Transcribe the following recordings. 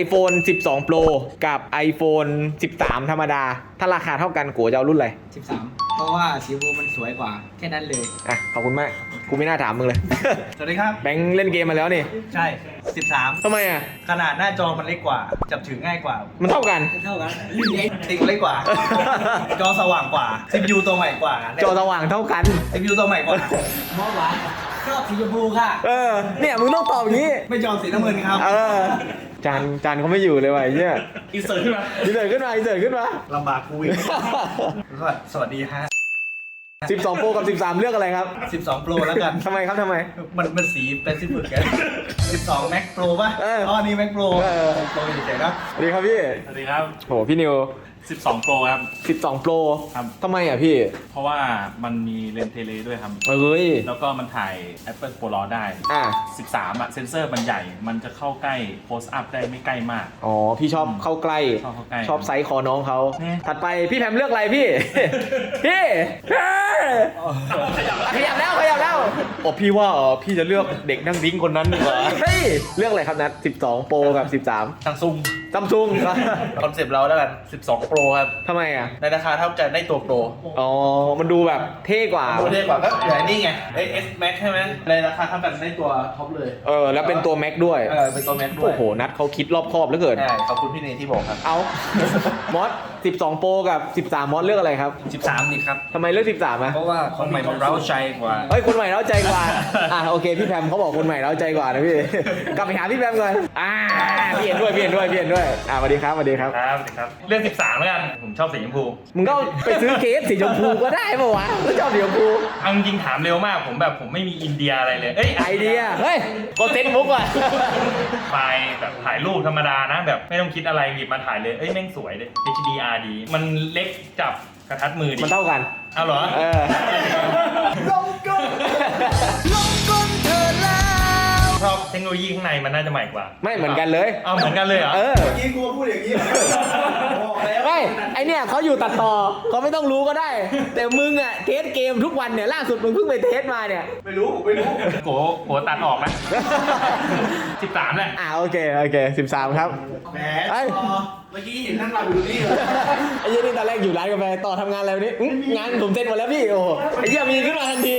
iPhone 12 Pro กับ iPhone 13 ธรรมดา ถ้าราคาเท่ากันกูจะเอารุ่นอะไร 13 เพราะว่าสีชมพูมันสวยกว่า แค่นั้นเลย อะ ขอบคุณมาก กูไม่น่าถามมึงเลย สวัสดีครับ แบงค์เล่นเกมมาแล้วนี่ ใช่ 13ทำไมอะ ขนาดหน้าจอมันเล็กกว่า จับถือง่ายกว่า มันเท่ากัน เท่ากันรุ่นเล็กติ๊กเล็กกว่า จอสว่างกว่า CPU ตัวใหม่กว่า จอสว่างเท่ากัน CPU ตัวใหม่กว่า มอหวาน ชอบสีชมพูค่ะ เออ เนี่ยมึงต้องตอบอย่างนี้ ไม่ยอมสีน้ำเงินครับเออ จานจานเขาไม่อยู่เลยว่ะไอ้เนี่ยอินเสิร์ตขึ้นมาอีเสิร์ตขึ้นมาอีเสิร์ตขึ้นมา ลำบากกูอีกสวัสดีฮะ 12 Pro กับ 13 เลือกอะไรครับ12 Pro แล้วกัน ทำไมครับทำไม มันมันสีเป็นสิบฝึกกัน12 Mac Pro ป่ะเอออ๋อ๋อนี่ Mac Pro เออ Pro เฉยๆนะสวัสดีครับพี่ สวัสดีครับ โหพี่นิว 12 Pro ครับ 12 Pro ครับ ทำไมอะพี่ เพราะว่ามันมีเลนส์เทเลด้วยครับ เอ้ย แล้วก็มันถ่าย Apple Pro RAW ได้ อะ 13อะเซนเซอร์มันใหญ่ มันจะเข้าใกล้โพสอัพได้ไม่ใกล้มาก อ๋อ พี่ชอบเข้าใกล้ ชอบเข้าใกล้ชอบไซส์คอน้องเขาเนี่ยถัดไปพี่แพมเลือกอะไรพี่ พี่เฮ้ยขยับแล้วขยับแล้วโอ้พี่ว่าเออพี่จะเลือกเด็กนั่งดิ้งคนนั้นดีกว่าเฮ้ยเลือกอะไรครับนัด12 Pro กับ 13 ซังซุง ซัมซุงคอนเซปต์เราแล้วกัน 12 Pro ครับ ทำไมอะ ในราคาเท่ากันได้ตัว Pro อ๋อ มันดูแบบเท่กว่า ตัวเท่กว่าก็อย่างนี้ไงไอ S Max ใช่ไหมในราคาเท่ากันได้ตัวท็อปเลย เออ แล้วเป็นตัว Mac ด้วย เออ เป็นตัว Max ด้วย โอ้โห นัดเขาคิดรอบคอบเหลือเกิน ใช่ ขอบคุณพี่เนยที่บอกครับ เอามอส12 Pro กับ 13 มอสเลือกอะไรครับ 13ดีครับทำไมเลือก 13อะ เพราะว่าคนใหม่มันเร้าใจกว่า เฮ้ย คนใหม่เล้าใจกว่า อะโอเค พี่แพมเขาบอกคนใหม่เล้าใจกว่านะพี่ กลับไปหาพี่แพมก่อน อ่าพี่เห็นด้วยพี่เห็นด้วยพี่เห็นด้วยอ่าสวัสดีครับสวัสดีครับ ครับสวัสดีครับ เรื่อง 13แล้วกัน ผมชอบสีชมพู มึงก็ไปซื้อเคสสีชมพูก็ได้ปะวะแล้วชอบสีชมพูเอาจริงๆถามเร็วมาก ผมแบบผมไม่มีอินเดียอะไรเลย เอ้ยไอเดียเฮ้ยก็เซ็ตมุกว่ะไฟล์แบบถ่ายรูปธรรมดานะ แบบไม่ต้องคิดอะไรหยิบมาถ่ายเลย เอ้ยแม่งสวยเลย HDR ดี มันเล็กจับกระทัดมือดีมันเท่ากัน เอาเหรอ เออ ชอบเทคโนโลยีข้างในมันน่าจะใหม่กว่าไม่เหมือนกันเลยเอาเหมือนกันเลยเหรอเออยี่กูพูดอย่างนี้บอกแล้วไม่ไอเนี่ยเขาอยู่ตัดต่อเขาไม่ต้องรู้ก็ได้ แต่มึงอะเทสเกมทุกวันเนี่ยล่าสุดมึงเพิ่งไปเทสมาเนี่ย ไม่รู้ผมไม่รู้โกโกตัดออกนะ13แหละอ่าโอเคโอเค13 ครับ แหมเอ้ยเมื่อกี้เห็นนั่งหลับอยู่นี่เลยไอ้เหี้ยนี่ตอนแรกอยู่ร้านกาแฟต่อทำงานอะไรวันนี้อื้องานผมเสร็จหมดแล้วพี่โอ้โหไอ้เหี้ยมีขึ้นมาทันที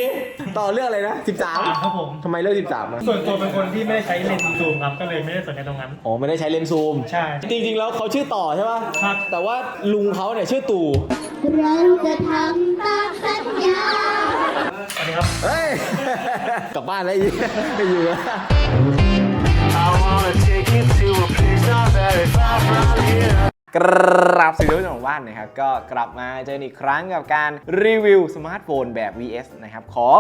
ต่อเรื่องอะไรนะ 13ครับผมทำไมเลือก 13อะส่วนตัวเป็นคนที่ไม่ได้ใช้เลนส์ซูมครับก็เลยไม่ได้สนใจตรงนั้น อ๋อไม่ได้ใช้เลนส์ซูม ใช่ จริงๆ แล้วเขาชื่อต่อใช่ป่ะครับ แต่ว่าลุงเขาเนี่ยชื่อตู่เราจะทำตามสัญญาสวัสดีครับเฮ้ย กลับบ้านแล้วไอ้เหี้ยไม่อยู่แล้ว กราบสวัสดีทุกท่านของบ้านนะครับก็กลับมาเจอกันอีกครั้งกับการรีวิวสมาร์ทโฟนแบบ VS นะครับของ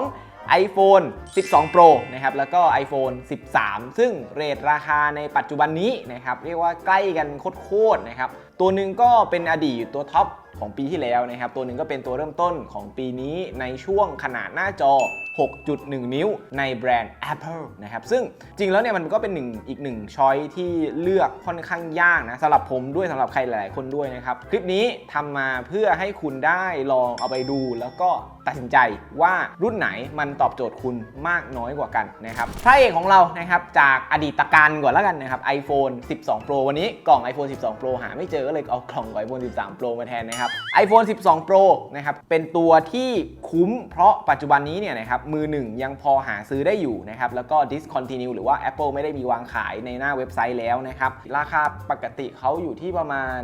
iPhone 12 Pro นะครับแล้วก็ iPhone 13 ซึ่งเรทราคาในปัจจุบันนี้นะครับเรียกว่าใกล้กันโคตรๆนะครับตัวหนึ่งก็เป็นอดีตตัวท็อปของปีที่แล้วนะครับตัวหนึ่งก็เป็นตัวเริ่มต้นของปีนี้ในช่วงขนาดหน้าจอ 6.1 นิ้วในแบรนด์ Apple นะครับ ซึ่งจริงแล้วเนี่ยมันก็เป็นหนึ่งอีกหนึ่งช้อยที่เลือกค่อนข้างยากนะสำหรับผมด้วยสำหรับใครหลายๆ คนด้วยนะครับ คลิปนี้ทำมาเพื่อให้คุณได้ลองเอาไปดูแล้วก็ตัดสินใจว่ารุ่นไหนมันตอบโจทย์คุณมากน้อยกว่ากันนะครับพระเอกของเรานะครับจากอดีตการก่อนแล้วกันนะครับ iPhone 12 Pro วันนี้กล่อง iPhone 12 Pro หาไม่เจอก็เลยเอากล่องของ iPhone 13 Pro มาแทนนะครับ iPhone 12 Pro นะครับเป็นตัวที่คุ้มเพราะปัจจุบันนี้เนี่ยนะครับมือหนึ่งยังพอหาซื้อได้อยู่นะครับแล้วก็ discontinue หรือว่า Apple ไม่ได้มีวางขายในหน้าเว็บไซต์แล้วนะครับ ราคาปกติเขาอยู่ที่ประมาณ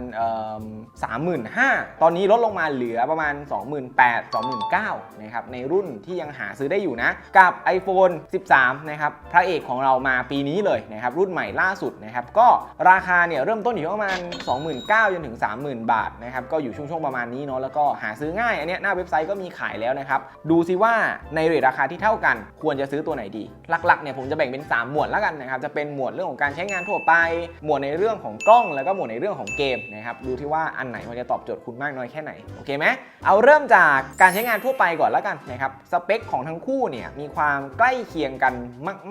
สามหมื่นห้าตอนนี้ลดลงมาเหลือประมาณ 28,000 29,000นะครับในรุ่นที่ยังหาซื้อได้อยู่นะ กับ iPhone 13 นะครับพระเอกของเรามาปีนี้เลยนะครับรุ่นใหม่ล่าสุดนะครับก็ราคาเนี่ยเริ่มต้นอยู่ที่ประมาณ 29,000จนถึง 30,000 บาทนะครับก็อยู่ช่วงๆประมาณนี้เนาะแล้วก็หาซื้อง่าย อันเนี้ยหน้าเว็บไซต์ก็มีขายแล้วนะครับดูซิว่าในเรทราราคาที่เท่ากัน ควรจะซื้อตัวไหนดี หลักๆเนี่ยผมจะแบ่งเป็น 3 หมวดแล้วกันนะครับ จะเป็นหมวดเรื่องของการใช้งานทั่วไป หมวดในเรื่องของกล้อง แล้วก็หมวดในเรื่องของเกมนะครับ ดูที่ว่าอันไหนมันจะตอบโจทย์คุณมากน้อยแค่ไหน โอเคไหมเอาเริ่มจากการใช้งานทั่วไปก่อนแล้วกันนะครับ สเปคของทั้งคู่เนี่ยมีความใกล้เคียงกัน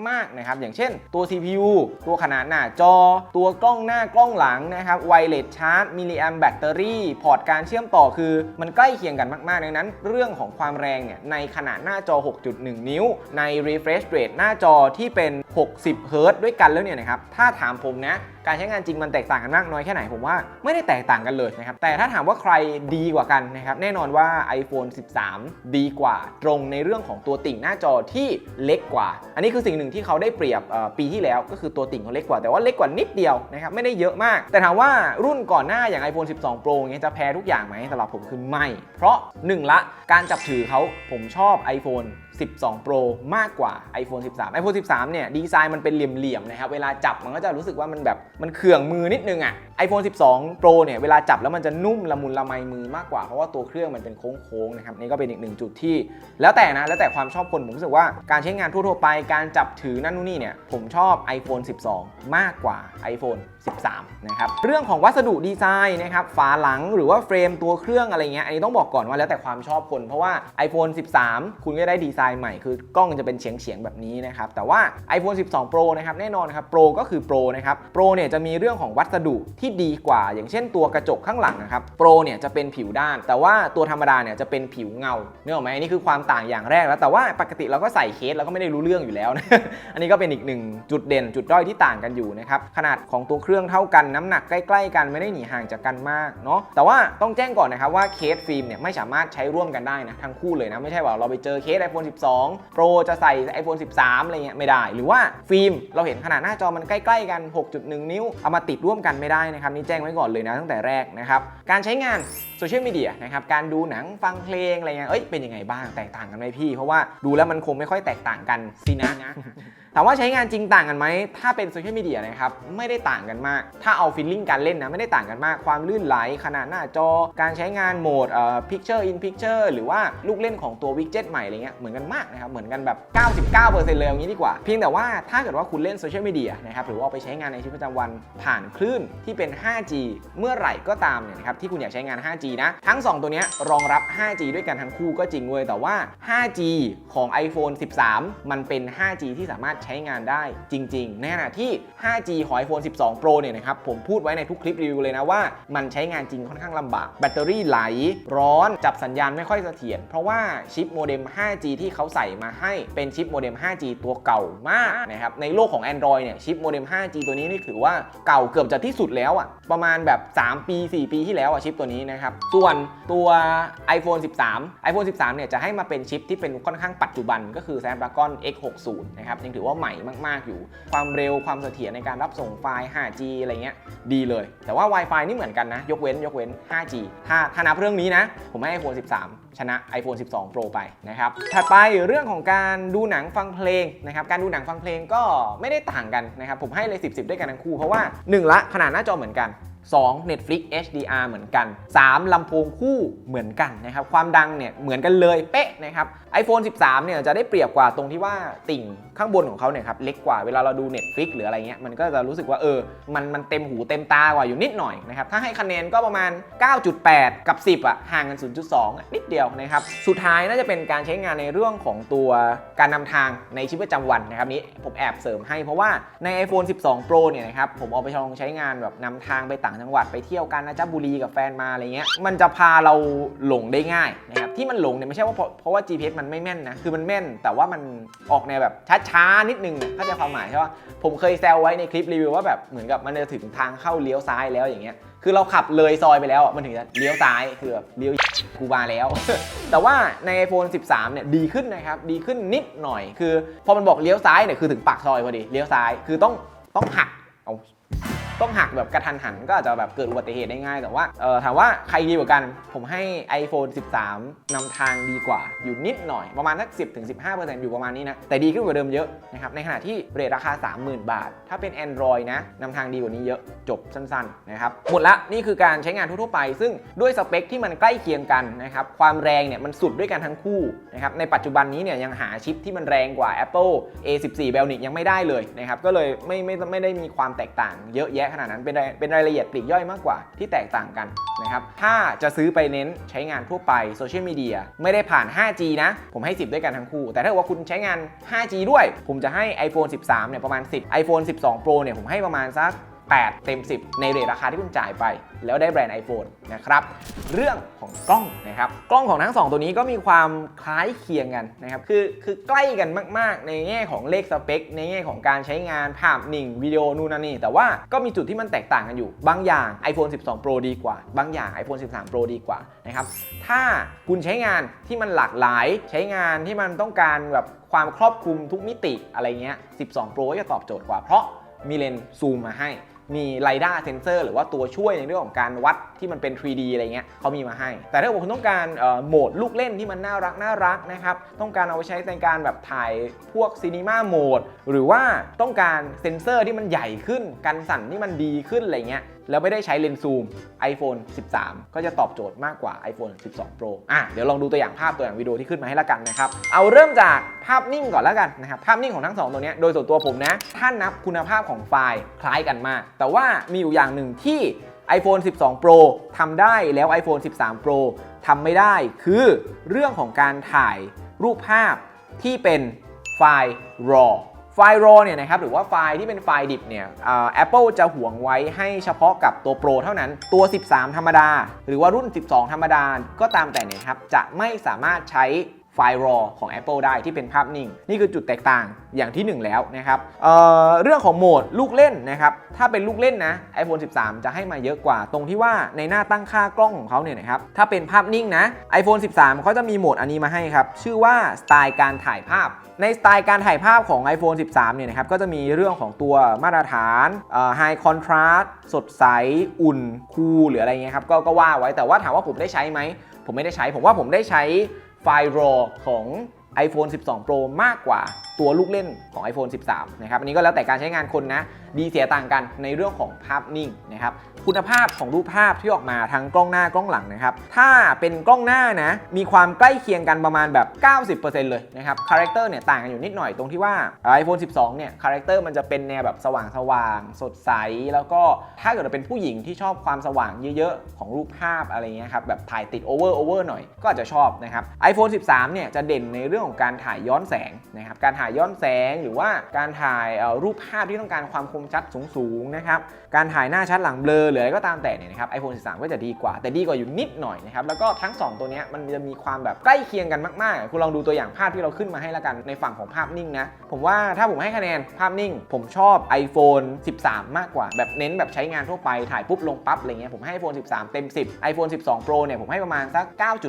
มากๆนะครับ อย่างเช่น ตัว CPU ตัวขนาดหน้าจอ ตัวกล้องหน้ากล้องหลังนะครับ ไวเลสชาร์จ มิลลิแอมแบตเตอรี่พอร์ตการเชื่อมต่อคือ มันใกล้เคียงกันมากๆดังนั้น เรื่องของความแรงเนี่ยในขนาดหน้าจอ1.1 นิ้ว ใน refresh rate หน้าจอที่เป็น60เฮิร์ตด้วยกันแล้วเนี่ยนะครับ ถ้าถามผมนะ การใช้งานจริงมันแตกต่างกันมากน้อยแค่ไหน ผมว่าไม่ได้แตกต่างกันเลยนะครับ แต่ถ้าถามว่าใครดีกว่ากันนะครับ แน่นอนว่า iPhone 13 ดีกว่า ตรงในเรื่องของตัวติ่งหน้าจอที่เล็กกว่า อันนี้คือสิ่งหนึ่งที่เขาได้เปรียบปีที่แล้ว ก็คือตัวติ่งเขาเล็กกว่า แต่ว่าเล็กกว่านิดเดียวนะครับ ไม่ได้เยอะมาก แต่ถามว่ารุ่นก่อนหน้าอย่าง iPhone 12 Pro เงี้ยจะแพ้ทุกอย่างไหมสำหรับผมคือไม่ เพราะหนึ่งละ การจับถือเขาผมชอบ iPhone 12 Pro มากกว่า iPhone 13 iPhone 13 เนี่ยดีีไซน์มันเป็นเหลี่ยมๆนะครับ เวลาจับมันก็จะรู้สึกว่ามันแบบมันเขื่องมือนิดนึงอะ่ะ iPhone 12 Pro เนี่ยเวลาจับแล้วมันจะนุ่มละมุนละไมมือมากกว่า เพราะว่าตัวเครื่องมันเป็นโค้งๆนะครับนี่ก็เป็นอีกหนึ่งจุดที่ แล้วแต่นะแล้วแต่ความชอบคนผมรู้สึกว่าการใช้งานทั่วๆไปการจับถือนั่นนู่นนี่เนี่ยผมชอบ iPhone 12 มากกว่า iPhone 13 นะครับ เรื่องของวัสดุดีไซน์นะครับฝาหลังหรือว่าเฟรมตัวเครื่องอะไรเงี้ยอันนี้ต้องบอกก่อนว่าแล้วแต่ความชอบคน เพราะว่า iPhone 13 คุณก็ได้ดีไซน์ใหม่คือกล้องจะเป็นเฉียงเฉียงๆแบบนี้นะครับแต่ว่า iPhone 12 Pro นะครับแน่นอนครับ Pro ก็คือ Pro นะครับ Pro เนี่ยจะมีเรื่องของวัสดุที่ดีกว่า อย่างเช่นตัวกระจกข้างหลังนะครับ Pro เนี่ยจะเป็นผิวด้าน แต่ว่าตัวธรรมดาเนี่ยจะเป็นผิวเงาเนื้อไหมอันนี้คือความต่างอย่างแรกแล้วแต่ว่าปกติเราก็ใส่เคสเราก็ไม่ได้รู้เรื่องอยู่แล้วนะอันนี้ก็เป็นอีกหนึ่งจุดเด่นจุดด้อยที่ต่างกันอยู่นะครับขนาดของตัวเครื่องเท่ากันน้ำหนักใกล้ ๆ กันไม่ได้หนีห่างจากกันมากเนาะแต่ว่าต้องแจ้งก่อนนะครับว่าเคสฟิล์มเนี่ยไม่สามารถใช้ร่วมกันได้นะทั้งคู่เลยนะไม่ใช่ว่าเราไปเจอเคส iPhone 12 Pro จะใส่ iPhone 13 อะไรเงี้ยไม่ได้ หรือว่าฟิล์มเราเห็นขนาดหน้าจอมันใกล้ ๆ กัน 6.1 นิ้วเอามาติดร่วมกันไม่ได้นะครับนี่แจ้งไว้ก่อนเลยนะตั้งแต่แรกนะครับการใช้งานโซเชียลมีเดียนะครับการดูหนังฟังเพลงอะไรเงี้ยเอ้ยเป็นยังไงบ้างแตกต่างกันไหมพี่ เพราะว่าดูแล้วมันคงไม่ค่อยแตกต่างกันสินะ ถามว่าใช้งานจริงต่างกันไหม ถ้าเป็นโซเชียลมีเดียนะครับ ไม่ได้ต่างกันมาก ถ้าเอาฟีลลิ่งการเล่นนะ ไม่ได้ต่างกันมาก ความลื่นไหล ขนาดหน้าจอ การใช้งานโหมดเอ่อ picture in picture หรือว่าลูกเล่นของตัววิกเจ็ตใหม่อะไรเงี้ย เหมือนกันมากนะครับ เหมือนกันแบบ 99%เลยอย่างนี้ดีกว่า เพียงแต่ว่าถ้าเกิดว่าคุณเล่นโซเชียลมีเดียนะครับ หรือว่าเอาไปใช้งานในชีวิตประจำวันผ่านคลื่นที่เป็น 5G เมื่อไหร่ก็ตามเนี่ยนะครับที่คุณอยากใช้งาน 5G นะ ทั้ง 2 ตัวเนี้ยรองรับ 5G ด้วยกันทั้งคู่ก็จริงเว้ยแต่ว่า 5G ของ iPhone 13 มันเป็น 5G ที่สามารถใช้งานได้จริงๆ ในขณะที่ 5G ของ iPhone 12 Pro เนี่ยนะครับผมพูดไว้ในทุกคลิปรีวิวเลยนะว่ามันใช้งานจริงค่อนข้างลำบาก แบตเตอรี่ไหล ร้อนจับสัญญาณไม่ค่อยเสถียรเพราะว่าชิปโมเด็ม 5G ที่เขาใส่มาให้เป็นชิปโมเด็ม 5G ตัวเก่ามากนะครับในโลกของ Android เนี่ยชิปโมเด็ม 5G ตัวนี้นี่ถือว่าเก่าเกือบจะที่สุดแล้วอะประมาณแบบ 3 ปี 4 ปีที่แล้วอะชิปตัวนี้นะครับส่วนตัว iPhone 13 iPhone 13เนี่ยจะให้มาเป็นชิปที่เป็นค่อนข้างปัจจุบันก็คือ Snapdragon X60 นะครับยังถือว่าใหม่มาก ๆ อยู่ ความเร็วความเสถียรในการรับส่งไฟล์ 5G อะไรเงี้ยดีเลย แต่ว่า Wi-Fi นี่เหมือนกันนะ ยกเว้นยกเว้น 5G ถ้าถ้านับเรื่องนี้นะ ผมให้ iPhone 13 ชนะ iPhone 12 Pro ไปนะครับ ถัดไปเรื่องของการดูหนังฟังเพลงนะครับ การดูหนังฟังเพลงก็ไม่ได้ต่างกันนะครับ ผมให้เลย 10 10 ด้วยกันทั้งคู่ เพราะว่า 1 ละขนาดหน้าจอเหมือนกัน 2 Netflix HDR เหมือนกัน 3ลำโพงคู่เหมือนกันนะครับ ความดังเนี่ยเหมือนกันเลยเป๊ะนะครับ iPhone 13 เนี่ยจะได้เปรียบกว่าตรงที่ว่าติ่งข้างบนของเขาเนี่ยครับเล็กกว่าเวลาเราดู Netflix หรืออะไรเงี้ยมันก็จะรู้สึกว่าเออมันมันเต็มหูเต็มตากว่าอยู่นิดหน่อยนะครับ ถ้าให้คะแนนก็ประมาณ 9.8 กับ 10อะห่างกัน 0.2อะนิดเดียวนะครับ สุดท้ายน่าจะเป็นการใช้งานในเรื่องของตัวการนำทางในชีวิตประจำวันนะครับนี้ผมแอบเสริมให้เพราะว่าใน iPhone 12 Pro เนี่ยนะครับผมเอาไปลองใช้งานแบบนำทางไปต่างจังหวัดไปเที่ยวกันนะจับบุรีกับแฟนมาอะไรเงี้ยมันจะพาเราหลงได้ง่ายนะครับที่มันหลงเนี่ยไม่ใช่ว่าเพราะเพราะว่า GPS มันไม่แม่นนะคือมันแม่น แต่ว่ามันออกแนวแบบช้าๆนิดนึงเนี่ยเข้าใจความหมายใช่ปะผมเคยแซวไว้ในคลิปรีวิวว่าแบบเหมือนกับมันจะถึงทางเข้าเลี้ยวซ้ายแล้วอย่างเงี้ยคือเราขับเลยซอยไปแล้วอะมันถึงจะเลี้ยวซ้ายคือแบบเลี้ยวกูมาแล้ว แต่ว่าใน iPhone 13 เนี่ยดีขึ้นนะครับ ดีขึ้นนิดหน่อย คือ พอมันบอกเลี้ยวซ้ายเนี่ยคือถึงปากซอยพอดีเลี้ยวซ้ายคือต้องต้องหักเอา ต้องหักแบบกระทันหันก็อาจจะแบบเกิดอุบัติเหตุได้ง่าย แต่ว่าเออถามว่าใครดีกว่ากัน ผมให้ iPhone 13นำทางดีกว่าอยู่นิดหน่อยประมาณสัก 10-15%อยู่ประมาณนี้นะ แต่ดีขึ้นกว่าเดิมเยอะนะครับในขณะที่เรทราคา 30,000 บาท ถ้าเป็น Android นะนำทางดีกว่านี้เยอะจบสั้นๆนะครับหมดละนี่คือการใช้งานทั่วๆไป ซึ่งด้วยสเปคที่มันใกล้เคียงกันนะครับความแรงเนี่ยมันสุดด้วยกันทั้งคู่นะครับในปัจจุบันนี้เนี่ยยังหาชิปที่มันแรงกว่า Apple A14 Bionic ยังไม่ได้เลยนะครับก็เลยไม่ไม่ไม่ได้มีความแตกต่างเยอะแยะขนาดนั้นเป็นเป็นรายละเอียดปลีกย่อยมากกว่าที่แตกต่างกันนะครับถ้าจะซื้อไปเน้นใช้งานทั่วไปโซเชียลมีเดียไม่ได้ผ่าน 5G นะ ผมให้ 10 ด้วยกันทั้งคู่ แต่ถ้าเกิดว่าคุณใช้งาน 5G ด้วย ผมจะให้ iPhone 13เนี่ยประมาณ 10 iPhone 12 Pro เนี่ยผมให้ประมาณสัก 8 เต็ม 10 ในเรทราคาที่คุณจ่ายไป แล้วได้แบรนด์ iPhone นะครับเรื่องของกล้องนะครับกล้องของทั้ง 2 ตัวนี้ก็มีความคล้ายเคียงกันนะครับคือคือใกล้กันมาก ๆ ในแง่ของเลขสเปค ในแง่ของการใช้งานภาพนิ่งวิดีโอนู่นนั่นนี่แต่ว่าก็มีจุดที่มันแตกต่างกันอยู่ บางอย่าง iPhone 12 Pro ดีกว่า บางอย่าง iPhone 13 Pro ดีกว่านะครับถ้าคุณใช้งานที่มันหลากหลายใช้งานที่มันต้องการแบบความครอบคลุมทุกมิติอะไรเงี้ย 12 Pro ก็จะตอบโจทย์กว่าเพราะมีเลนส์ซูมมาให้ มีไลด้าเซนเซอร์หรือว่าตัวช่วยในเรื่องของการวัดที่มันเป็น 3D อะไรเงี้ยเขามีมาให้ แต่ถ้าเกิดคุณต้องการโหมดลูกเล่นที่มันน่ารักน่ารักนะครับ ต้องการเอาไปใช้ในการแบบถ่ายพวกซีนีมาโหมดหรือว่าต้องการเซนเซอร์ที่มันใหญ่ขึ้น กันสั่นที่มันดีขึ้นอะไรเงี้ยแล้วไม่ได้ใช้เลนส์ซูม iPhone 13 ก็จะตอบโจทย์มากกว่า iPhone 12 Pro อะเดี๋ยวลองดูตัวอย่างภาพตัวอย่างวิดีโอที่ขึ้นมาให้ละกันนะครับ เอาเริ่มจากภาพนิ่งก่อนแล้วกันนะครับ ภาพนิ่งของทั้งสองตัวนี้โดยส่วนตัวผมนะ ถ้านับคุณภาพของไฟล์คล้ายกันมาก แต่ว่ามีอยู่อย่างหนึ่งที่ iPhone 12 Pro ทำได้แล้ว iPhone 13 Pro ทำไม่ได้คือเรื่องของการถ่ายรูปภาพที่เป็นไฟล์ RAW ไฟล์ RAW เนี่ยนะครับหรือว่าไฟล์ที่เป็นไฟล์ดิบเนี่ยอ่า Apple จะห่วงไว้ให้เฉพาะกับตัว Pro เท่านั้นตัว 13 ธรรมดา หรือว่ารุ่น 12 ธรรมดาก็ตามแต่เนี่ยครับจะไม่สามารถใช้ ไฟล์ RAW ของ Apple ได้ที่เป็นภาพนิ่ง นี่คือจุดแตกต่างอย่างที่ 1 แล้วนะครับเเรื่องของโหมดลูกเล่นนะครับถ้าเป็นลูกเล่นนะ iPhone 13 จะให้มาเยอะกว่า ตรงที่ว่าในหน้าตั้งค่ากล้องของเขาเนี่ยนะครับถ้าเป็นภาพนิ่งนะ iPhone 13เขาจะมีโหมดอันนี้มาให้ครับ ชื่อว่าสไตล์การถ่ายภาพ ในสไตล์การถ่ายภาพของ iPhone 13 เนี่ยนะครับก็จะมีเรื่องของตัวมาตรฐานเอ่อ High Contrast สดใสอุ่นคูลหรืออะไรเงี้ยครับก็ก็ว่าไว้แต่ว่าถามว่าผมได้ใช้ไหมผมไม่ได้ใช้ผมว่าผมได้ใช้ ไฟล์ RAW ของ iPhone 12 Pro มากกว่าตัวลูกเล่นของ iPhone 13 นะครับ อันนี้ก็แล้วแต่การใช้งานคนนะ ดีเสียต่างกันในเรื่องของภาพนิ่งนะครับ คุณภาพของรูปภาพที่ออกมาทั้งกล้องหน้ากล้องหลังนะครับ ถ้าเป็นกล้องหน้านะ มีความใกล้เคียงกันประมาณแบบ 90%เลยนะครับ คาแรคเตอร์เนี่ยต่างกันอยู่นิดหน่อยตรงที่ว่า iPhone 12 เนี่ย คาแรคเตอร์มันจะเป็นแนวแบบสว่างสว่างสดใส แล้วก็ถ้าเกิดเราเป็นผู้หญิงที่ชอบความสว่างเยอะๆ ของรูปภาพอะไรเงี้ยครับ แบบถ่ายติดโอเวอร์โอเวอร์หน่อย ก็อาจจะชอบนะครับ iPhone 13 เนี่ยจะเด่นในเรื่องของการถ่ายย้อนแสงนะครับ การถ่ายย้อนแสงหรือว่าการถ่ายรูปภาพที่ต้องการความคมชัดสูงๆนะครับ การถ่ายหน้าชัดหลังเบลอหรืออะไรก็ตามแต่เนี่ยนะครับ iPhone 13 ก็จะดีกว่า แต่ดีกว่าอยู่นิดหน่อยนะครับ แล้วก็ทั้ง 2 ตัวนี้มันจะมีความแบบใกล้เคียงกันมากๆ คุณลองดูตัวอย่างภาพที่เราขึ้นมาให้ละกันในฝั่งของภาพนิ่งนะ ผมว่าถ้าผมให้คะแนนภาพนิ่ง ผมชอบ iPhone 13 มากกว่า แบบเน้นแบบใช้งานทั่วไปถ่ายปุ๊บลงปั๊บอะไรเงี้ยผมให้ iPhone 13 เต็ม 10 iPhone 12 Pro เนี่ยผมให้ประมาณสัก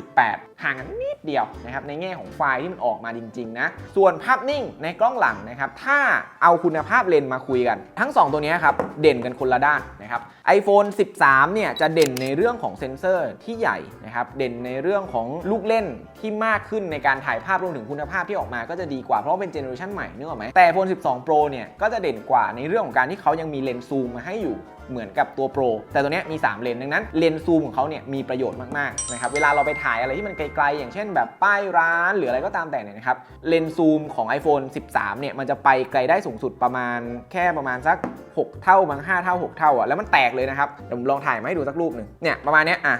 9.8 ห่างกันนิดเดียวนะครับในแง่ของไฟล์ที่มันออกมาจริงๆนะส่วนภาพนิ่งในกล้องหลังนะครับถ้าเอาคุณภาพเลนส์มาคุยกัน ทั้ง 2 ตัวนี้ครับเด่นกันคนละด้านนะครับ iPhone 13 เนี่ยจะเด่นในเรื่องของเซ็นเซอร์ที่ใหญ่นะครับ เด่นในเรื่องของลูกเล่นที่มากขึ้นในการถ่ายภาพรวมถึงคุณภาพที่ออกมาก็จะดีกว่าเพราะว่าเป็นเจเนอเรชันใหม่นึกออกไหมแต่ iPhone 12 Pro เนี่ยก็จะเด่นกว่าในเรื่องของการที่เขายังมีเลนส์ซูมมาให้อยู่เหมือนกับตัวโปรแต่ตัวนี้มี 3 เลนดังนั้นเลนซูมของเขาเนี่ยมีประโยชน์มากๆนะครับเวลาเราไปถ่ายอะไรที่มันไกลๆ อย่างเช่นแบบป้ายร้านหรืออะไรก็ตามแต่เนี่ยนะครับเลนซูมของ iPhone 13 เนี่ยมันจะไปไกลได้สูงสุดประมาณแค่ประมาณสัก 6 เท่าบาง5เท่า 6 เท่าอะแล้วมันแตกเลยนะครับเดี๋ยวผมลองถ่ายมาให้ดูสักรูปหนึ่งเนี่ยประมาณเนี้ยอะ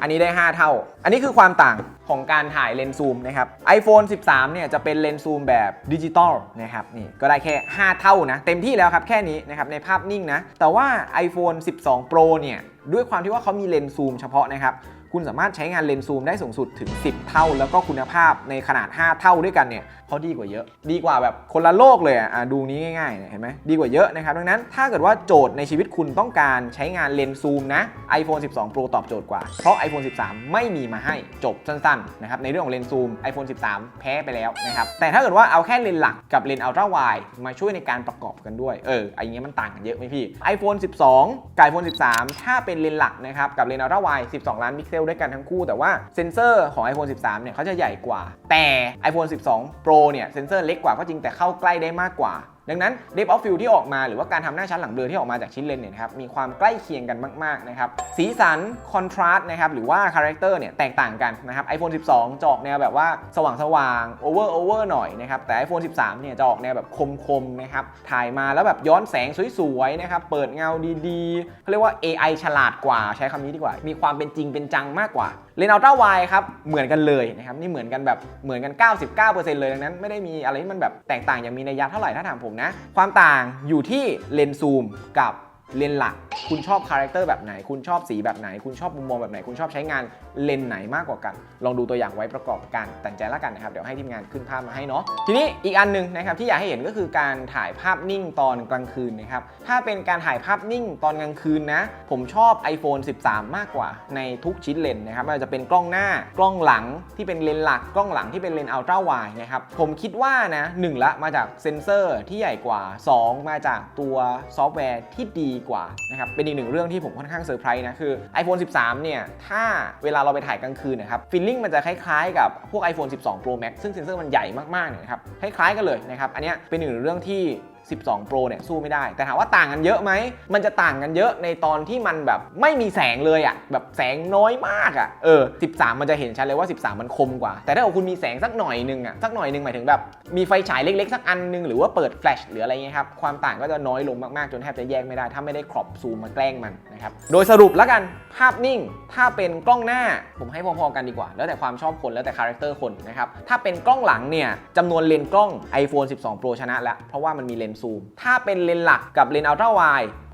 อันนี้ได้ 5 เท่า อันนี้คือความต่างของการถ่ายเลนส์ซูมนะครับ iPhone 13 เนี่ยจะเป็นเลนส์ซูมแบบดิจิตอลนะครับนี่ก็ได้แค่ 5 เท่านะ เต็มที่แล้วครับแค่นี้นะครับในภาพนิ่งนะ แต่ว่า iPhone 12 Pro เนี่ยด้วยความที่ว่าเขามีเลนส์ซูมเฉพาะนะครับ คุณสามารถใช้งานเลนส์ซูมได้สูงสุดถึง 10 เท่า แล้วก็คุณภาพในขนาด 5 เท่าด้วยกันเนี่ยเขาดีกว่าเยอะ ดีกว่าแบบคนละโลกเลยอะดูนี้ง่ายๆเนี่ยเห็นไหมดีกว่าเยอะนะครับดังนั้นถ้าเกิดว่าโจทย์ในชีวิตคุณต้องการใช้งานเลนส์ซูมนะ iPhone 12 Pro ตอบโจทย์กว่า เพราะ iPhone 13 ไม่มีมาให้จบสั้นๆนะครับในเรื่องของเลนส์ซูม iPhone 13 แพ้ไปแล้วนะครับแต่ถ้าเกิดว่าเอาแค่เลนส์หลักกับเลนส์อัลตร้าไวมาช่วยในการประกอบกันด้วยเออไอ้เงี้ยมันต่างกันเยอะไหมพี่ iPhone 12 กับ iPhone 13 ถ้าเป็นเลนส์หลักนะครับกับเลนส์อัลตร้าไว12 ล้านพิกเซลด้วยกันทั้งคู่ แต่ว่าเซนเซอร์ของ iPhone 13 เนี่ยเขาจะใหญ่กว่า แต่ iPhone 12 Pro เนี่ยเซนเซอร์เล็กกว่าก็จริงแต่เข้าใกล้ได้มากกว่า ดังนั้น Depth of Field ที่ออกมาหรือว่าการทำหน้าชั้นหลังเบลอที่ออกมาจากชิ้นเลนเนี่ยนะครับมีความใกล้เคียงกันมากๆนะครับสีสันคอนทราสต์นะครับหรือว่าคาแรคเตอร์เนี่ยแตกต่างกันนะครับ iPhone 12 จะออกแนวแบบว่าสว่างสว่างโอเวอร์โอเวอร์หน่อยนะครับแต่ iPhone 13 เนี่ยจะออกแนวแบบคมๆนะครับถ่ายมาแล้วแบบย้อนแสงสวยๆนะครับเปิดเงาดีๆเขาเรียกว่า AI ฉลาดกว่าใช้คำนี้ดีกว่า มีความเป็นจริงเป็นจังมากกว่า เลนส์อัลตร้าไวครับเหมือนกันเลยนะครับนี่เหมือนกันแบบเหมือนกัน 99%เลยดังนั้น ไม่ได้มีอะไรที่มันแบบแตกต่างอย่างมีนัยยะเท่าไหร่ถ้าถามผมนะ ความต่างอยู่ที่เลนส์ซูมกับ เลนหลัก คุณชอบคาแรคเตอร์แบบไหน คุณชอบสีแบบไหน คุณชอบมุมมองแบบไหน คุณชอบใช้งานเลนไหนมากกว่ากัน ลองดูตัวอย่างไว้ประกอบการตัดใจแล้วกันนะครับ เดี๋ยวให้ทีมงานขึ้นภาพมาให้เนาะ ทีนี้อีกอันหนึงนะครับที่อยากให้เห็นก็คือการถ่ายภาพนิ่งตอนกลางคืนนะครับ ถ้าเป็นการถ่ายภาพนิ่งตอนกลางคืนนะ ผมชอบ iPhone 13 มากกว่าในทุกชิ้นเลนนะครับไม่ว่าจะเป็นกล้องหน้ากล้องหลังที่เป็นเลนหลัก กล้องหลังที่เป็นเลนอัลตร้าไวนะครับ ผมคิดว่านะหนึ่งละมาจากเซนเซอร์ที่ใหญ่กว่า 2 มาจากตัวซอฟต์แวร์ที่ดีกว่านะครับเป็นอีกหนึ่งเรื่องที่ผมค่อนข้างเซอร์ไพรส์นะคือ iPhone 13 เนี่ย ถ้าเวลาเราไปถ่ายกลางคืนนะครับฟิลลิ่งมันจะคล้ายๆกับพวก iPhone 12 Pro Max ซึ่งเซนเซอร์มันใหญ่มากๆเนี่ยนะครับคล้ายๆกันเลยนะครับอันนี้เป็นหนึ่งเรื่องที่ 12 Pro เนี่ยสู้ไม่ได้ แต่ถามว่าต่างกันเยอะไหม มันจะต่างกันเยอะในตอนที่มันแบบไม่มีแสงเลยอะ่ะแบบแสงน้อยมากอะ่ะเออ 13 มันจะเห็นชัดเลยว่า 13 มันคมกว่า แต่ถ้าคุณมีแสงสักหน่อยหนึงอะ่ะสักหน่อยหนึงหมายถึงแบบมีไฟฉายเล็กๆ สักอันหนึงหรือว่าเปิดแฟลชหรืออะไรเงี้ยครับความต่างก็จะน้อยลงมากๆจนแทบจะแยกไม่ได้ ถ้าไม่ได้ครอบซูมมาแกล้งมันนะครับโดยสรุปแล้วกันภาพนิ่งถ้าเป็นกล้องหน้าผมให้พอๆกันดีกว่า แล้วแต่ความชอบคนแล้วแต่คาแรคเตอร์คนนะครับถ้าเป็นกล้องหลังเนี่ยจำนวนเลนส์กล้อง iPhone 12 Pro ชนะแล้วเพราะว่ามันมีเลนส์ซูม ถ้าเป็นเลนส์หลักกับเลนส์อัลตร้าไว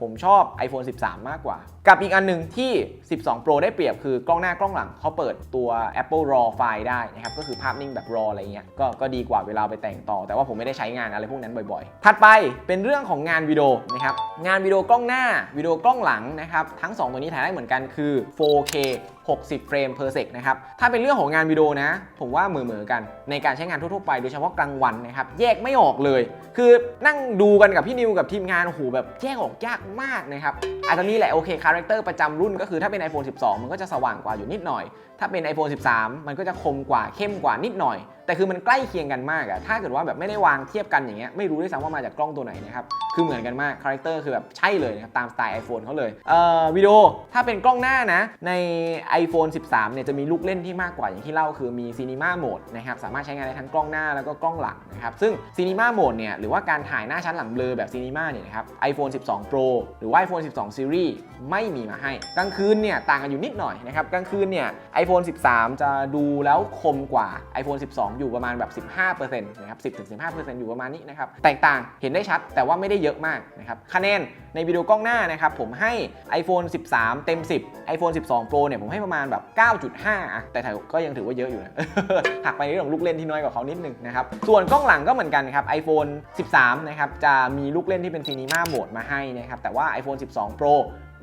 ผมชอบ iPhone 13 มากกว่ากับอีกอันหนึ่งที่ 12 Pro ได้เปรียบคือกล้องหน้ากล้องหลังเขาเปิดตัว Apple RAW ไฟล์ได้นะครับ ก็คือภาพนิ่งแบบ RAW อะไรเงี้ยก็ก็ดีกว่าเวลาไปแต่งต่อ แต่ว่าผมไม่ได้ใช้งานอะไรพวกนั้นบ่อยๆ ถัดไปเป็นเรื่องของงานวิดีโอนะครับ งานวิดีโอกล้องหน้าวิดีโอกล้องหลังนะครับทั้ง 2 ตัวนี้ถ่ายได้เหมือนกันคือ 4K 60 เฟรม per sec นะครับ ถ้าเป็นเรื่องของงานวิดีโอนะ ผมว่าเหมือๆกัน ในการใช้งานทั่วๆไป โดยเฉพาะกลางวันนะครับ แยกไม่ออกเลย คือนั่งดูกันกับพี่นิวกับทีมงาน โอ้โห แบบแยกออกยากมากนะครับ อาจจะนี่แหละโอเคคาแรคเตอร์ประจำรุ่นก็คือถ้าเป็น iPhone 12 มันก็จะสว่างกว่าอยู่นิดหน่อย ถ้าเป็น iPhone 13 มันก็จะคมกว่าเข้มกว่านิดหน่อยแต่คือมันใกล้เคียงกันมากอะถ้าเกิดว่าแบบไม่ได้วางเทียบกันอย่างเงี้ยไม่รู้ด้วยซ้ำว่ามาจากกล้องตัวไหนนะครับ คือเหมือนกันมากคาแรคเตอร์คือแบบใช่เลยนะครับตามสไตล์ iPhone เขาเลย เอ่อวิดีโอถ้าเป็นกล้องหน้านะ ใน iPhone 13 เนี่ยจะมีลูกเล่นที่มากกว่าอย่างที่เล่าคือมี Cinema Mode นะครับสามารถใช้งานได้ทั้งกล้องหน้าแล้วก็กล้องหลังนะครับซึ่ง Cinema Mode เนี่ยหรือว่าการถ่ายหน้าชั้นหลังเบลอแบบ Cinema เนี่ยนะครับ iPhone 12 Pro หรือว่า iPhone 12 Series ไม่มีมาให้ กลางคืนเนี่ยต่างกันอยู่นิดหน่อยนะครับกลางคืนเนี่ย iPhone 13 จะดูแล้วคมกว่า iPhone 12อยู่ประมาณแบบ 15%นะครับ10-15%อยู่ประมาณนี้นะครับแตกต่างเห็นได้ชัดแต่ว่าไม่ได้เยอะมากนะครับคะแนนในวิดีโอกล้องหน้านะครับผมให้ iPhone 13 เต็ม 10 iPhone 12 Pro เนี่ยผมให้ประมาณแบบ 9.5อะแต่ถือก็ยังถือว่าเยอะอยู่นะ หักไปในเรื่องของลูกเล่นที่น้อยกว่าเขานิดนึงนะครับ ส่วนกล้องหลังก็เหมือนกันครับ iPhone 13 นะครับ จะมีลูกเล่นที่เป็น Cinema Mode มาให้นะครับ แต่ว่า iPhone 12 Pro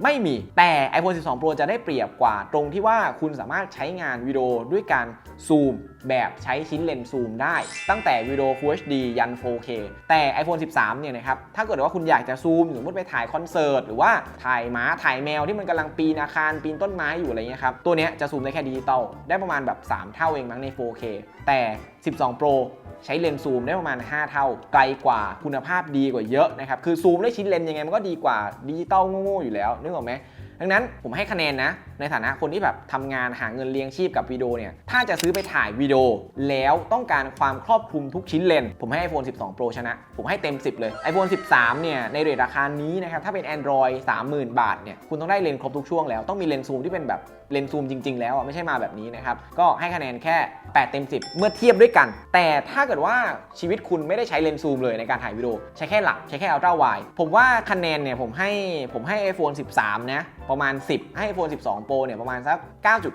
ไม่มีแต่ iPhone 12 Pro จะได้เปรียบกว่าตรงที่ว่าคุณสามารถใช้งานวิดีโอด้วยการซูมแบบใช้ชิ้นเลนส์ซูมได้ ตั้งแต่วิดีโอ Full HD ยัน 4K แต่ iPhone 13 เนี่ยนะครับ ถ้าเกิดว่าคุณอยากจะซูมสมมติไปถ่ายคอนเสิร์ต หรือว่าถ่ายหมาถ่ายแมวที่มันกำลังปีนอาคาร ปีนต้นไม้อยู่อะไรเงี้ยครับ ตัวเนี้ยจะซูมได้แค่ดิจิตอลได้ประมาณแบบ 3 เท่าเองมั้งใน 4K แต่ 12 Pro ใช้เลนส์ซูมได้ประมาณ 5 เท่า ไกลกว่าคุณภาพดีกว่าเยอะนะครับคือซูมได้ชิ้นเลนส์ยังไงมันก็ดีกว่าดิจิตอลโง่ๆอยู่แล้วนึกออกไหม ดังนั้นผมให้คะแนนนะ ในฐานะคนที่แบบทำงานหาเงินเลี้ยงชีพกับวิดีโอเนี่ย ถ้าจะซื้อไปถ่ายวิดีโอ แล้วต้องการความครอบคลุมทุกชิ้นเลน ผมให้ iPhone 12 Pro ชนะ ผมให้เต็ม 10 เลย iPhone 13 เนี่ย ในเรทราคานี้นะครับ ถ้าเป็น Android 30,000 บาทเนี่ย คุณต้องได้เลนส์ครบทุกช่วงแล้ว ต้องมีเลนส์ซูมที่เป็นแบบ เลนส์ซูมจริง ๆ แล้วอะไม่ใช่มาแบบนี้นะครับ ก็ให้คะแนนแค่ 8 เต็ม 10 เมื่อเทียบด้วยกัน แต่ถ้าเกิดว่าชีวิตคุณไม่ได้ใช้เลนส์ซูมเลยในการถ่ายวิดีโอ ใช้แค่หลัก ใช้แค่อัลตร้าไวผมว่าคะแนนเนี่ยผมให้ผมให้ iPhone 13 นะ ประมาณ 10 ให้ iPhone 12 Pro เนี่ยประมาณสัก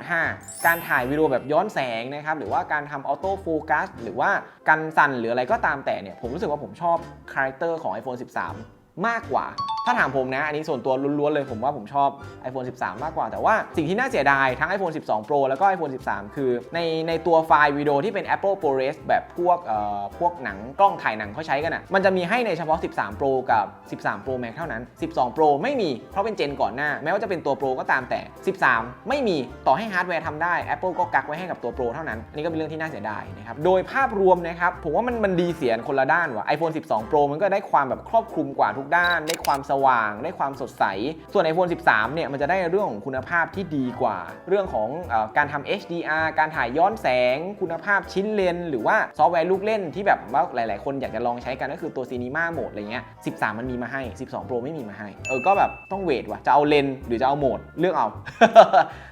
9.5 การถ่ายวิดีโอแบบย้อนแสงนะครับหรือว่าการทำออโต้โฟกัสหรือว่ากันสั่นหรืออะไรก็ตามแต่เนี่ยผมรู้สึกว่าผมชอบคาแรคเตอร์ของ iPhone 13 มากกว่า ถ้าถามผมนะ อันนี้ส่วนตัวล้วนๆเลยผมว่าผมชอบ iPhone 13 มากกว่า แต่ว่าสิ่งที่น่าเสียดายทั้ง iPhone 12 Pro แล้วก็ iPhone 13 คือในในตัวไฟล์วิดีโอที่เป็น Apple ProRes แบบพวกเอ่อพวกหนังกล้องถ่ายหนังเขาใช้กันอะมันจะมีให้ในเฉพาะ 13 Pro กับ 13 Pro Max เท่านั้น 12 Pro ไม่มีเพราะเป็นเจนก่อนหน้า แม้ว่าจะเป็นตัว Pro ก็ตามแต่ 13 ไม่มีต่อให้ฮาร์ดแวร์ทำได้ Apple ก็กักไว้ให้กับตัว Pro เท่านั้นอันนี้ก็เป็นเรื่องที่น่าเสียดายนะครับโดยภาพรวมนะครับผมว่ามันมันดีเสียนคนละด้านว่ะ iPhone 12 Pro มันก็ได้ความแบบครอบคลุมกว่าทุกด้านได้ความสว่างได้ความสดใส ส่วน iPhone 13 เนี่ยมันจะได้เรื่องของคุณภาพที่ดีกว่า เรื่องของอการทำ HDR การถ่ายย้อนแสง คุณภาพชิ้นเลน หรือว่าซอฟต์แวร์ลูกเล่นที่แบบว่าหลาย ๆ คนอยากจะลองใช้กันก็คือตัว Cinema Mode อะไรเงี้ย 13 มันมีมาให้ 12 Pro ไม่มีมาให้ เออ ก็แบบต้องเวทว่ะ จะเอาเลนหรือจะเอาโหมดเลือกเอา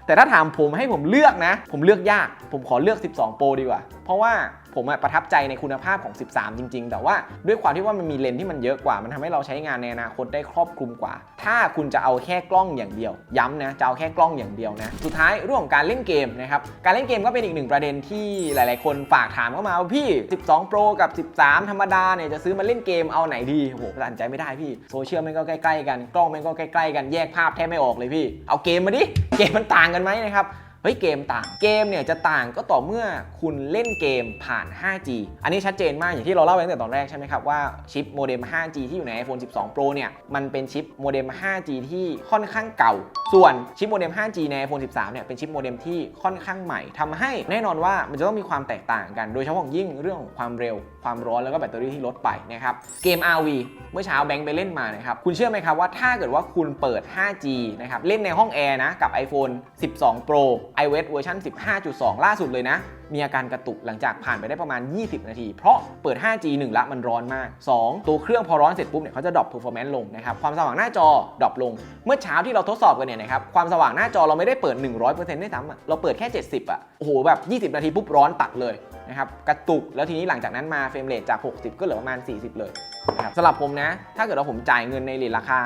แต่ถ้าถามผมให้ผมเลือกนะ ผมเลือกยาก ผมขอเลือก 12 Pro ดีกว่า เพราะว่า ผมอะประทับใจในคุณภาพของ 13 จริง ๆ แต่ว่าด้วยความที่ว่ามันมีเลนส์ที่มันเยอะกว่า มันทำให้เราใช้งานในอนาคตได้ครอบคลุมกว่า ถ้าคุณจะเอาแค่กล้องอย่างเดียว ย้ำนะจะเอาแค่กล้องอย่างเดียวนะ สุดท้ายเรื่องของการเล่นเกมนะครับ การเล่นเกมก็เป็นอีกหนึ่งประเด็นที่หลาย ๆ คนฝากถามเข้ามาว่าพี่ 12 Pro กับ 13 ธรรมดาเนี่ยจะซื้อมาเล่นเกมเอาไหนดีโอ้โหตัดสินใจไม่ได้พี่โซเชียลมันก็ใกล้ ๆ กันกล้องมันก็ใกล้ ๆ กันแยกภาพแทบไม่ออกเลยพี่ เอาเกมมาดิเกมมันต่างกันไหมนะครับ เฮ้ยเกมต่าง เกมเนี่ยจะต่างก็ต่อเมื่อคุณเล่นเกมผ่าน 5G อันนี้ชัดเจนมากอย่างที่เราเล่าไปตั้งแต่ตอนแรกใช่ไหมครับว่าชิปโมเด็ม 5G ที่อยู่ใน iPhone 12 Pro เนี่ยมันเป็นชิปโมเด็ม 5G ที่ค่อนข้างเก่า ส่วนชิปโมเด็ม 5G ใน iPhone 13 เนี่ยเป็นชิปโมเด็มที่ค่อนข้างใหม่ทำให้แน่นอนว่ามันจะต้องมีความแตกต่างกัน โดยเฉพาะอย่างยิ่งเรื่องของความเร็ว ความร้อนแล้วก็แบตเตอรี่ที่ลดไปนะครับเกม RV เมื่อเช้าแบงค์ไปเล่นมานะครับคุณเชื่อไหมครับว่าถ้าเกิดว่าคุณเปิด 5G นะครับเล่นในห้องแอร์นะกับ iPhone 12 Pro iOS เวอร์ชัน15.2 ล่าสุดเลยนะ มีอาการกระตุกหลังจากผ่านไปได้ประมาณ 20 นาที เพราะเปิด 5G 1 ละมันร้อนมาก 2 ตัวเครื่องพอร้อนเสร็จปุ๊บเนี่ยเขาจะดรอป performance ลงนะครับ ความสว่างหน้าจอดรอปลง เมื่อเช้าที่เราทดสอบกันเนี่ยนะครับ ความสว่างหน้าจอเราไม่ได้เปิด 100%ด้วยซ้ำเราเปิดแค่ 70อะ โอ้โหแบบ 20 นาทีปุ๊บร้อนตัดเลยนะครับ กระตุก แล้วทีนี้หลังจากนั้นมาเฟรมเรทจาก 60 ก็เหลือประมาณ 40 เลยนะครับสำหรับผมนะ ถ้าเกิดว่าผมจ่ายเงินในเรทราคา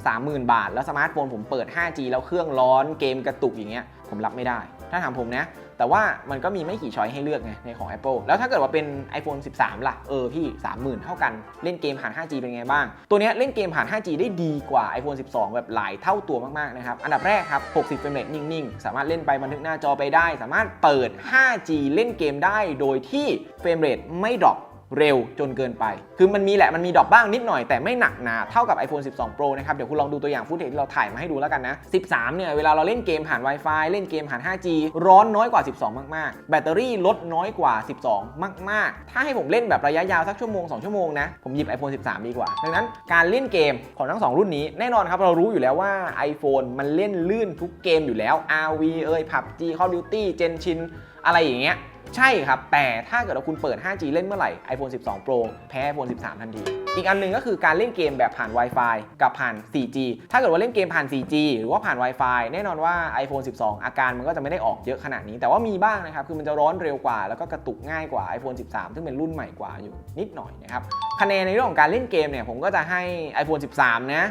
30,000 บาท แล้วสมาร์ทโฟนผมเปิด 5G แล้วเครื่องร้อน เกมกระตุกอย่างเงี้ย ผมรับไม่ได้ ถ้าถามผมนะ แต่ว่ามันก็มีไม่กี่ช้อยให้เลือกไงในของ Apple แล้วถ้าเกิดว่าเป็น iPhone 13 ล่ะ เออพี่ 30,000 เท่ากันเล่นเกมผ่าน 5G เป็นไงบ้าง ตัวนี้เล่นเกมผ่าน 5G ได้ดีกว่า iPhone 12 แบบหลายเท่าตัวมากๆนะครับ อันดับแรกครับ 60เฟรมเรทนิ่งๆ สามารถเล่นไปบันทึกหน้าจอไปได้ สามารถเปิด 5G เล่นเกมได้โดยที่เฟรมเรทไม่ดรอป เร็วจนเกินไป คือมันมีแหละมันมีดรอปบ้างนิดหน่อยแต่ไม่หนักหนาเท่ากับ iPhone 12 Pro นะครับ เดี๋ยวคุณลองดูตัวอย่างฟุตเทจที่เราถ่ายมาให้ดูแล้วกันนะ 13 เนี่ย เวลาเราเล่นเกมผ่าน Wi-Fi เล่นเกมผ่าน 5G ร้อนน้อยกว่า 12 มาก ๆ แบตเตอรี่ลดน้อยกว่า 12 มาก ๆ ถ้าให้ผมเล่นแบบระยะยาวสักชั่วโมง 2 ชั่วโมงนะ ผมหยิบ iPhone 13 ดีกว่า ดังนั้นการเล่นเกมของทั้ง 2 รุ่นนี้แน่นอนครับเรารู้อยู่แล้วว่า iPhone มันเล่นลื่นทุกเกมอยู่แล้ว RV เอ่ย PUBG Call of Duty Genshin อะไรอย่างเงี้ยใช่ครับ แต่ถ้าเกิดว่าคุณเปิด 5G เล่นเมื่อไหร่ iPhone 12 Pro แพ้ iPhone 13 ทันที อีกอันหนึงก็คือการเล่นเกมแบบผ่าน Wi-Fi กับผ่าน 4G ถ้าเกิดว่าเล่นเกมผ่าน 4G หรือว่าผ่าน Wi-Fi แน่นอนว่า iPhone 12 อาการมันก็จะไม่ได้ออกเยอะขนาดนี้ แต่ว่ามีบ้างนะครับ คือมันจะร้อนเร็วกว่า แล้วก็กระตุกง่ายกว่า iPhone 13 ซึ่งเป็นรุ่นใหม่กว่าอยู่นิดหน่อยนะครับ คะแนนในเรื่องของการเล่นเกมเนี่ยผมก็จะให้ iPhone 13 นะ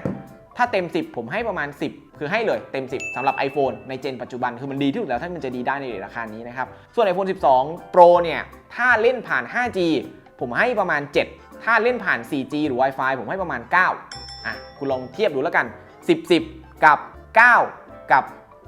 ถ้าเต็ม 10 ผมให้ประมาณ 10 คือให้เลยเต็ม 10สำหรับ iPhone ในเจนปัจจุบันคือมันดีที่สุดแล้วถ้ามันจะดีได้ในราคานี้นะครับ ส่วน iPhone 12 Pro เนี่ยถ้าเล่นผ่าน 5G ผมให้ประมาณ 7 ถ้าเล่นผ่าน 4G หรือ Wi-Fi ผมให้ประมาณ 9อะคุณลองเทียบดูแล้วกัน 10 10 กับ 9 กับ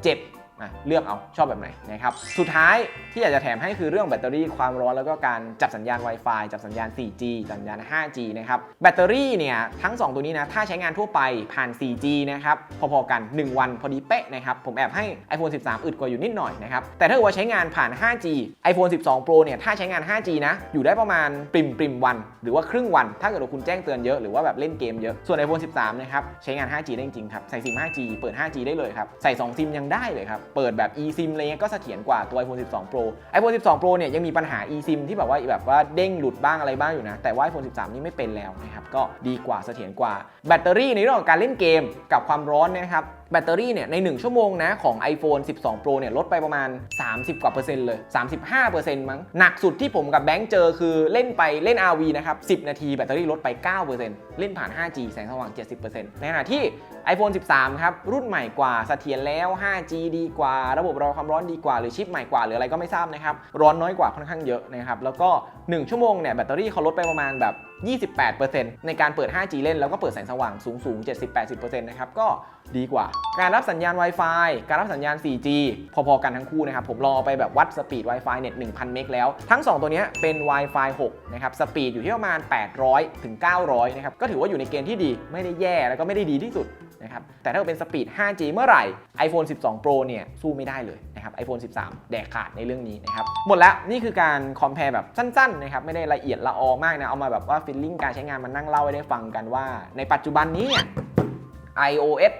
7 อะเลือกเอาชอบแบบไหนนะครับสุดท้ายที่อยากจะแถมให้คือเรื่องแบตเตอรี่ความร้อนแล้วก็การจับสัญญาณ Wi-Fi จับสัญญาณ 4G จับสัญญาณ 5G นะครับแบตเตอรี่เนี่ยทั้ง 2 ตัวนี้นะถ้าใช้งานทั่วไปผ่าน 4G นะครับพอๆกัน 1 วันพอดีเป๊ะนะครับผมแอบให้ iPhone 13 อึดกว่าอยู่นิดหน่อยนะครับแต่ถ้าเกิดว่าใช้งานผ่าน 5G iPhone 12 Pro เนี่ยถ้าใช้งาน 5G นะอยู่ได้ประมาณปริมปริมวัน หรือว่าครึ่งวัน ถ้าเกิดว่าคุณแจ้งเตือนเยอะหรือว่าแบบเล่นเกมเยอะส่วน iPhone 13 นะครับใช้งาน 5G ได้จริงครับใส่ซิม 5G เปิด 5G ได้เลยครับใส่2ซิมยังได้เลยครับเปิดแบบ eSIM อะไรเงี้ยก็เสถียรกว่าตัว iPhone 12 Pro iPhone 12 Pro เนี่ยยังมีปัญหา eSIM ที่แบบว่าแบบว่าเด้งหลุดบ้างอะไรบ้างอยู่นะ แต่ว่า iPhone 13 นี่ไม่เป็นแล้วนะครับ ก็ดีกว่าเสถียรกว่า แบตเตอรี่ในเรื่องของการเล่นเกมกับความร้อนนะครับแบตเตอรี่เนี่ยใน 1 ชั่วโมงนะของ iPhone 12 Pro เนี่ยลดไปประมาณ 30 กว่าเปอร์เซ็นต์เลย 35เปอร์เซ็นต์มั้ง หนักสุดที่ผมกับแบงค์เจอคือเล่นไปเล่น RV นะครับ 10 นาทีแบตเตอรี่ลดไป 9เปอร์เซ็นต์เล่นผ่าน 5G แสงสว่าง 70%ในขณะที่ iPhone 13 ครับ รุ่นใหม่กว่าเสถียรแล้ว 5G ดีกว่า ระบบรอความร้อนดีกว่า หรือชิปใหม่กว่า หรืออะไรก็ไม่ทราบนะครับ ร้อนน้อยกว่าค่อนข้างเยอะนะครับ แล้วก็ 1 ชั่วโมงเนี่ยแบตเตอรี่เขาลดไปประมาณแบบ 28%ในการเปิด 5G เล่นแล้วก็เปิดแสงสว่างสูงสูง70-80%นะครับก็ดีกว่า การรับสัญญาณ Wi-Fi การรับสัญญาณ 4G พอๆกันทั้งคู่นะครับ ผมลองไปแบบวัดสปีด Wi-Fi เน็ต1,000 เมกแล้ว ทั้ง 2 ตัวนี้เป็น Wi-Fi 6 นะครับ สปีดอยู่ที่ประมาณ 800 ถึง 900 นะครับ ก็ถือว่าอยู่ในเกณฑ์ที่ดี ไม่ได้แย่แล้วก็ไม่ได้ดีที่สุดนะครับ แต่ถ้าเป็นสปีด 5G เมื่อไหร่ iPhone 12 Pro เนี่ยสู้ไม่ได้เลย นะครับ iPhone 13 แดกขาดในเรื่องนี้นะครับ หมดแล้วนี่คือการคอมเพลแบบสั้นๆนะครับไม่ได้ละเอียดละออมากนะ เอามาแบบว่าฟิลลิ่งการใช้งานมันนั่งเล่าให้ได้ฟังกันว่า ในปัจจุบันนี้เนี่ย iOS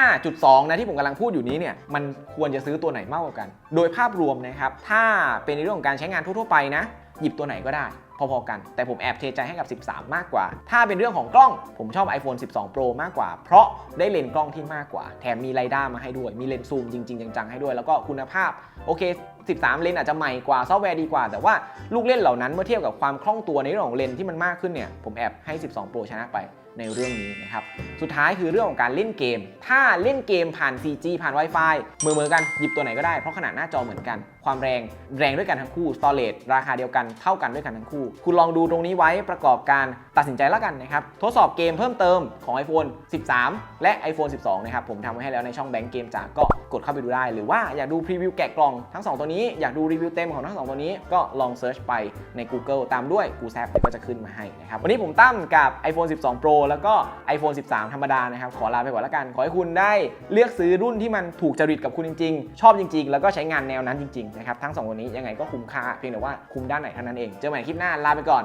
15.2 นะที่ผมกำลังพูดอยู่นี้เนี่ยมันควรจะซื้อตัวไหนมากกว่ากัน โดยภาพรวมนะครับ ถ้าเป็นในเรื่องของการใช้งานทั่วๆไปนะ หยิบตัวไหนก็ได้ พอๆกัน แต่ผมแอบเทใจให้กับ 13 มากกว่า ถ้าเป็นเรื่องของกล้องผมชอบ iPhone 12 Pro มากกว่า เพราะได้เลนส์กล้องที่มากกว่า แถมมีไรด้ามาให้ด้วย มีเลนส์ซูมจริง ๆ จังๆให้ด้วย แล้วก็คุณภาพโอเค 13 เลนอาจจะใหม่กว่าซอฟต์แวร์ดีกว่า แต่ว่าลูกเล่นเหล่านั้นเมื่อเทียบกับความคล่องตัวในเรื่องของเลนที่มันมากขึ้นเนี่ยผมแอบให้ 12 Pro ชนะไป ในเรื่องนี้นะครับ สุดท้ายคือเรื่องของการเล่นเกม ถ้าเล่นเกมผ่าน 4G ผ่าน Wi-Fi มือมือๆกัน หยิบตัวไหนก็ได้ เพราะขนาดหน้าจอเหมือนกัน ความแรงแรงด้วยกันทั้งคู่ สตอเรจราคาเดียวกัน เท่ากันด้วยกันทั้งคู่ คุณลองดูตรงนี้ไว้ประกอบการตัดสินใจแล้วกันนะครับ ทดสอบเกมเพิ่มเติมของ iPhone 13 และ iPhone 12 นะครับ ผมทำไว้ให้แล้วในช่องแบงก์เกมจากก็กดเข้าไปดูได้ หรือว่าอยากดูพรีวิวแกะกล่องทั้ง 2 ตัวนี้ อยากดูรีวิวเต็มของทั้ง 2 ตัวนี้ก็ลองเซิร์ชไปใน Google ตามด้วยกูแซปก็จะขึ้นมาให้นะครับ วันนี้ผมตั้มกับ iPhone 12 Pro แล้วก็ iPhone 13 ธรรมดานะครับ ขอลาไปก่อนแล้วกัน ขอให้คุณได้เลือกซื้อรุ่นที่มันถูกจริตกับคุณจริง ๆ ชอบจริง ๆ แล้วก็ใช้งานแนวนั้นจริงๆนะครับทั้งสองตัวนี้ยังไงก็คุ้มค่าเพียงแต่ว่าคุ้มด้านไหนเท่านั้นเองเจอกันใหม่คลิปหน้าลาไปก่อน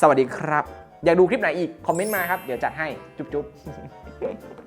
สวัสดีครับ อยากดูคลิปไหนอีก คอมเมนต์มาครับ เดี๋ยวจัดให้ จุ๊บๆ